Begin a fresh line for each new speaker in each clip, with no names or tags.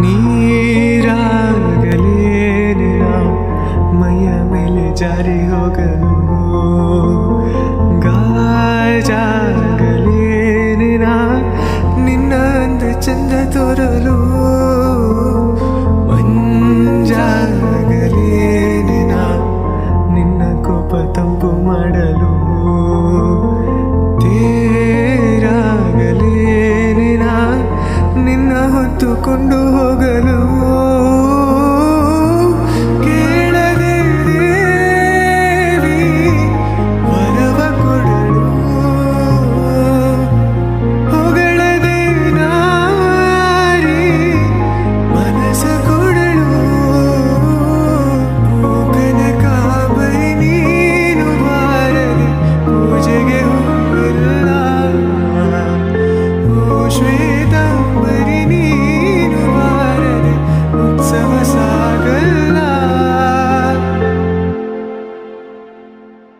ನೀರಾಗಲೇನೆ ನಾವು? ಮೈಯ ಮೇಲೆ ಜಾರಿ ಹೋಗಲು ಗಾಜಾಗಲೇನೆ ನಾ ನಿನ್ನ ಅಂದ ಚಂದ ತೋರಲು ಮಂಜಾಗಲೇನೆ ನಾ ನಿನ್ನ ಕೋಪ ತಂಪು ಮಾಡಲು കൊണ്ടുപോകലുമോ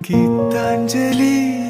ഗീതാഞ്ജലി.